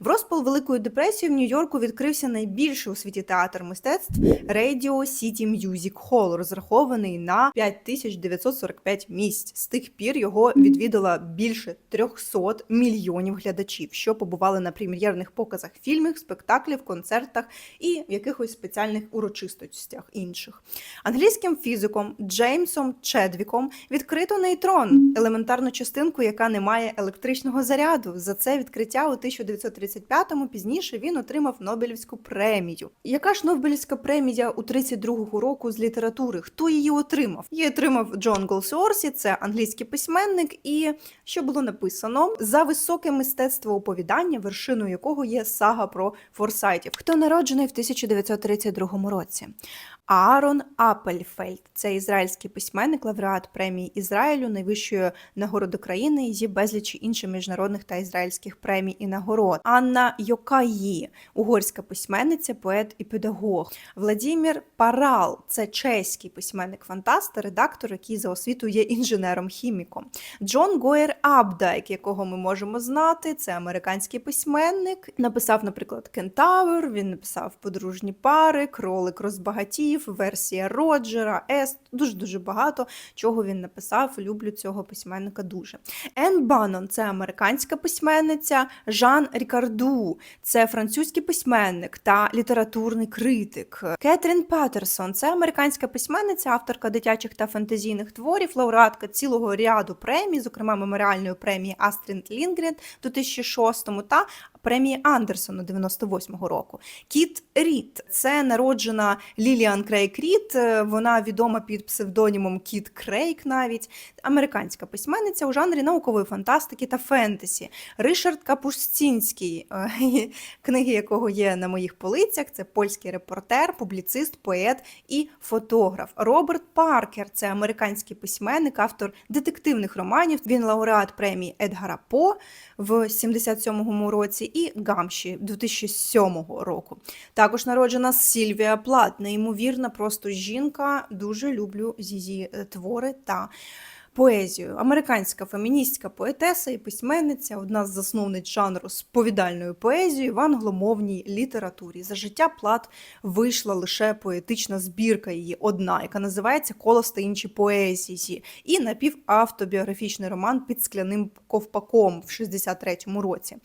В розпал Великої депресії в Нью-Йорку відкрився найбільший у світі театр мистецтв Radio City Music Hall, розрахований на 5945 місць. З тих пір його відвідало більше 300 мільйонів глядачів, що побували на прем'єрних показах фільмів, спектаклів, концертах і якихось спеціальних урочистостях інших. Англійським фізиком Джеймсом Чедвіком відкрито нейтрон, елементарну частинку, яка не має електричного заряду. За це відкриття у 1935-му пізніше він отримав Нобелівську премію. Яка ж Нобелівська премія у 32-го року з літератури? Хто її отримав? Її отримав Джон Голсуорсі, це англійський письменник, і що було написано за високе мистецтво оповідання, вершиною якого є сага про форсайтів. Хто народжений в 1932 році? Аарон Апельфельд це ізраїльський письменник, лауреат премії Ізраїлю, найвищої нагороди країни зі безлічі інших міжнародних та ізраїльських премій і нагород. Анна Йокаї, угорська письменниця, поет і педагог. Владімір Парал це чеський письменник фантаст та редактор, який за освітою є інженером-хіміком. Джон Гойер Абдайк, якого ми можемо знати, це американський письменник. Написав, наприклад, Кентавр. Він написав подружні пари, кролик розбагатів, версія Роджера, Ест. Дуже дуже багато чого він написав. Люблю цього письменника дуже. Ен Банон це американська письменниця. Жан Рікарду це французький письменник та літературний критик. Кетрін Паттерсон це американська письменниця, авторка дитячих та фантазійних творів, лауреатка цілого ряду премій, зокрема меморіальної премії Астрінд Лінгрен у 2006 та премії Андерсона 98-го року. Кіт Рід це народжена Ліліан Крейг Рід. е, Вона відома під псевдонімом Кіт Крейг, навіть американська письменниця у жанрі наукової фантастики та фентезі. Ришард Капустінський, е, книги якого є на моїх полицях. Це польський репортер, публіцист, поет і фотограф. Роберт Паркер це американський письменник, автор детективних романів. Він лауреат премії Едгара По в 77-му році і Гамші 2007 року. Також народжена Сільвія Плат, неймовірна просто жінка. Дуже люблю її е, твори та поезію. Американська феміністська поетеса і письменниця, одна з засновниць жанру сповідальної поезії в англомовній літературі. За життя Плат вийшла лише поетична збірка її одна, яка називається Колос та інші поезії, і напівавтобіографічний роман під скляним ковпаком в 63-му році.